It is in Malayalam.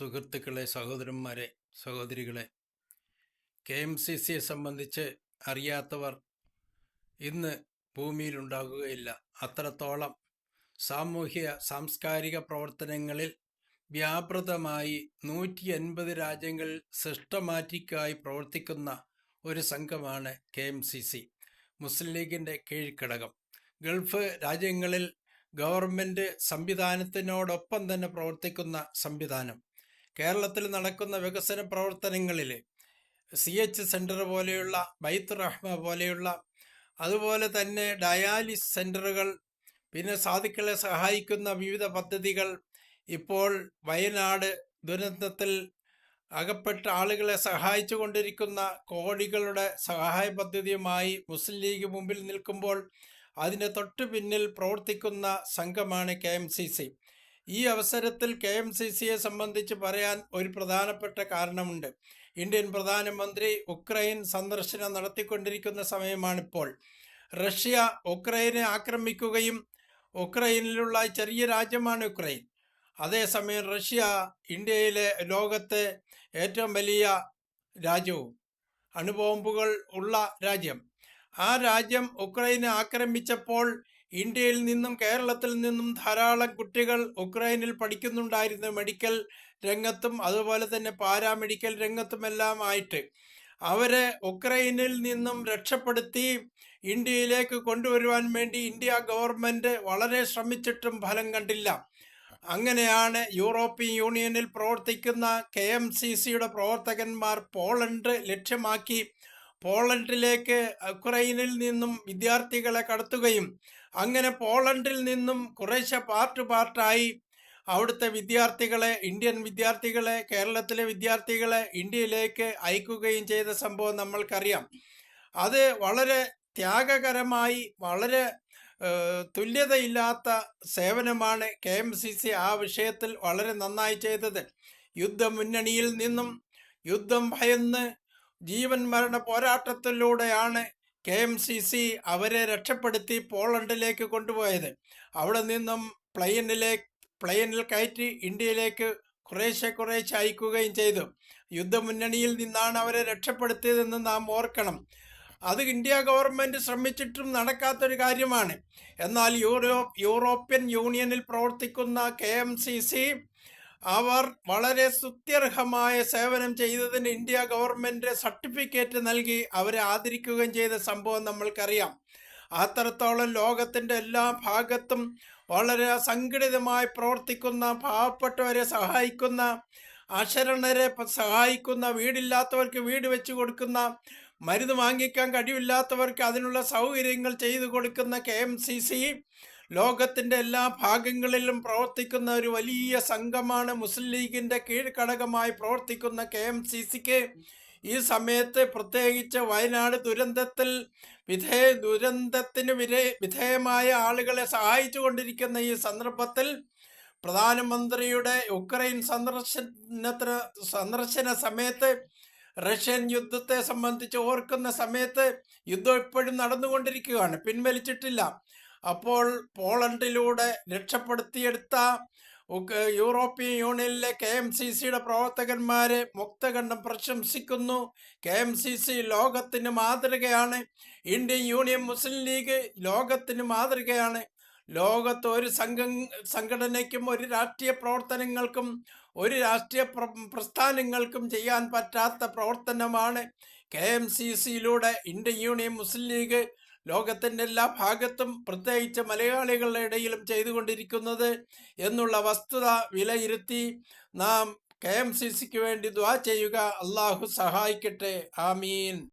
സുഹൃത്തുക്കളെ സഹോദരന്മാരെ സഹോദരികളെ കെ എം സി സിയെ സംബന്ധിച്ച് അറിയാത്തവർ ഇന്ന് ഭൂമിയിലുണ്ടാകുകയില്ല. അത്രത്തോളം സാമൂഹ്യ സാംസ്കാരിക പ്രവർത്തനങ്ങളിൽ വ്യാപൃതമായി നൂറ്റി അൻപത് രാജ്യങ്ങളിൽ സിസ്റ്റമാറ്റിക്കായി പ്രവർത്തിക്കുന്ന ഒരു സംഘമാണ് K M C C Muslim ലീഗിന്റെ കീഴ്ഘടകം. ഗൾഫ് രാജ്യങ്ങളിൽ ഗവൺമെന്റ് സംവിധാനത്തിനോടൊപ്പം തന്നെ പ്രവർത്തിക്കുന്ന സംവിധാനം. കേരളത്തിൽ നടക്കുന്ന വികസന പ്രവർത്തനങ്ങളിൽ സി എച്ച് സെന്റർ പോലെയുള്ള ബൈത്ത് റഹ്മ പോലെയുള്ള അതുപോലെ തന്നെ ഡയാലിസ് സെന്ററുകൾ പിന്നെ സാധുക്കളെ സഹായിക്കുന്ന വിവിധ പദ്ധതികൾ ഇപ്പോൾ വയനാട് ദുരന്തത്തിൽ അകപ്പെട്ട ആളുകളെ സഹായിച്ചു കൊണ്ടിരിക്കുന്ന കോടികളുടെ സഹായ പദ്ധതിയുമായി മുസ്ലിം ലീഗ് മുമ്പിൽ നിൽക്കുമ്പോൾ അതിന്റെ തൊട്ടു പിന്നിൽ പ്രവർത്തിക്കുന്ന സംഘമാണ് കെ എം സി സി. ഈ അവസരത്തിൽ കെ എം സി സിയെ സംബന്ധിച്ച് പറയാൻ ഒരു പ്രധാനപ്പെട്ട കാരണമുണ്ട്. ഇന്ത്യൻ പ്രധാനമന്ത്രി ഉക്രൈൻ സന്ദർശനം നടത്തിക്കൊണ്ടിരിക്കുന്ന സമയമാണിപ്പോൾ. റഷ്യ ഉക്രൈനെ ആക്രമിക്കുകയും ഉക്രൈനിലുള്ള ചെറിയ രാജ്യമാണ് ഉക്രൈൻ. അതേസമയം റഷ്യ ഇന്ത്യയിലെ ലോകത്തെ ഏറ്റവും വലിയ രാജ്യവും അണുബോംബുകൾ ഉള്ള രാജ്യം. ആ രാജ്യം ഉക്രൈനെ ആക്രമിച്ചപ്പോൾ ഇന്ത്യയിൽ നിന്നും കേരളത്തിൽ നിന്നും ധാരാളം കുട്ടികൾ ഉക്രൈനിൽ പഠിക്കുന്നുണ്ടായിരുന്ന മെഡിക്കൽ രംഗത്തും അതുപോലെ തന്നെ പാരാമെഡിക്കൽ രംഗത്തുമെല്ലാം ആയിട്ട് അവരെ ഉക്രൈനിൽ നിന്നും രക്ഷപ്പെടുത്തി ഇന്ത്യയിലേക്ക് കൊണ്ടുവരുവാൻ വേണ്ടി ഇന്ത്യ ഗവൺമെന്റ് വളരെ ശ്രമിച്ചിട്ടും ഫലം കണ്ടില്ല. അങ്ങനെയാണ് യൂറോപ്യൻ യൂണിയനിൽ പ്രവർത്തിക്കുന്ന കെ എം സി സിയുടെ പ്രവർത്തകന്മാർ പോളണ്ട് ലക്ഷ്യമാക്കി പോളണ്ടിലേക്ക് ഉക്രൈനിൽ നിന്നും വിദ്യാർത്ഥികളെ കടത്തുകയും അങ്ങനെ പോളണ്ടിൽ നിന്നും കുറേശ്ശെ പാർട്ട് പാർട്ടായി അവിടുത്തെ വിദ്യാർത്ഥികളെ ഇന്ത്യൻ വിദ്യാർത്ഥികളെ കേരളത്തിലെ വിദ്യാർത്ഥികളെ ഇന്ത്യയിലേക്ക് അയക്കുകയും ചെയ്ത സംഭവം നമ്മൾക്കറിയാം. അത് വളരെ ത്യാഗകരമായി വളരെ തുല്യതയില്ലാത്ത സേവനമാണ് കെ എം സി സി ആ വിഷയത്തിൽ വളരെ നന്നായി ചെയ്തത്. യുദ്ധമുന്നണിയിൽ നിന്നും യുദ്ധം ഭയന്ന് ജീവൻ മരണ പോരാട്ടത്തിലൂടെയാണ് കെ എം സി സി അവരെ രക്ഷപ്പെടുത്തി പോളണ്ടിലേക്ക് കൊണ്ടുപോയത്. അവിടെ നിന്നും പ്ലെയിനിലെ പ്ലെയിനിൽ കയറ്റി ഇന്ത്യയിലേക്ക് കുറേശ്ശെ കുറേശ്ശെ അയക്കുകയും ചെയ്തു. യുദ്ധമുന്നണിയിൽ നിന്നാണ് അവരെ രക്ഷപ്പെടുത്തിയതെന്ന് നാം ഓർക്കണം. അത് ഇന്ത്യ ഗവൺമെന്റ് ശ്രമിച്ചിട്ടും നടക്കാത്തൊരു കാര്യമാണ്. എന്നാൽ യൂറോ യൂറോപ്യൻ യൂണിയനിൽ പ്രവർത്തിക്കുന്ന കെ എം സി സി അവർ വളരെ സുത്യർഹമായ സേവനം ചെയ്തതിന് ഇന്ത്യ ഗവൺമെന്റ് സർട്ടിഫിക്കറ്റ് നൽകി അവരെ ആദരിക്കുകയും ചെയ്ത സംഭവം നമ്മൾക്കറിയാം. അത്രത്തോളം ലോകത്തിന്റെ എല്ലാ ഭാഗത്തും വളരെ സംഘടിതമായി പ്രവർത്തിക്കുന്ന പാവപ്പെട്ടവരെ സഹായിക്കുന്ന അശരണരെ സഹായിക്കുന്ന വീടില്ലാത്തവർക്ക് വീട് വെച്ച് കൊടുക്കുന്ന മരുന്ന് വാങ്ങിക്കാൻ കഴിവില്ലാത്തവർക്ക് അതിനുള്ള സൗകര്യങ്ങൾ ചെയ്തു കൊടുക്കുന്ന കെ എം സി സി ലോകത്തിന്റെ എല്ലാ ഭാഗങ്ങളിലും പ്രവർത്തിക്കുന്ന ഒരു വലിയ സംഘമാണ് മുസ്ലിം ലീഗിന്റെ കീഴ്ഘടകമായി പ്രവർത്തിക്കുന്ന കെ എം സി സിക്ക്. ഈ സമയത്ത് പ്രത്യേകിച്ച് വയനാട് ദുരന്തത്തിൽ വിധേയ ദുരന്തത്തിന് വിധേ വിധേയമായ ആളുകളെ സഹായിച്ചു കൊണ്ടിരിക്കുന്ന ഈ സന്ദർഭത്തിൽ പ്രധാനമന്ത്രിയുടെ ഉക്രൈൻ സന്ദർശനത്തിന് സന്ദർശന സമയത്ത് റഷ്യൻ യുദ്ധത്തെ സംബന്ധിച്ച് ഓർക്കുന്ന സമയത്ത് യുദ്ധം ഇപ്പോഴും നടന്നുകൊണ്ടിരിക്കുകയാണ്. പിൻവലിച്ചിട്ടില്ല. അപ്പോൾ പോളണ്ടിലൂടെ രക്ഷപ്പെടുത്തിയെടുത്ത യൂറോപ്യൻ യൂണിയനിലെ കെ എം സി സിയുടെ പ്രവർത്തകന്മാരെ മുക്തകണ്ഠം പ്രശംസിക്കുന്നു. കെ എം സി സി ലോകത്തിന് മാതൃകയാണ്. ഇന്ത്യൻ യൂണിയൻ മുസ്ലിം ലീഗ് ലോകത്തിന് മാതൃകയാണ്. ലോകത്ത് ഒരു സംഘം സംഘടനയ്ക്കും ഒരു രാഷ്ട്രീയ പ്രവർത്തനങ്ങൾക്കും ഒരു രാഷ്ട്രീയ പ്രസ്ഥാനങ്ങൾക്കും ചെയ്യാൻ പറ്റാത്ത പ്രവർത്തനമാണ് കെ എം സി സിയിലൂടെ ഇന്ത്യൻ യൂണിയൻ മുസ്ലിം ലീഗ് ലോകത്തിന്റെ എല്ലാ ഭാഗത്തും പ്രത്യേകിച്ച് മലയാളികളുടെ ഇടയിലും ചെയ്തുകൊണ്ടിരിക്കുന്നത് എന്നുള്ള വസ്തുത വിലയിരുത്തി നാം കെ എം സി സിക്ക് വേണ്ടി ദ്വാ ചെയ്യുക അള്ളാഹു സഹായിക്കട്ടെ. ആമീൻ.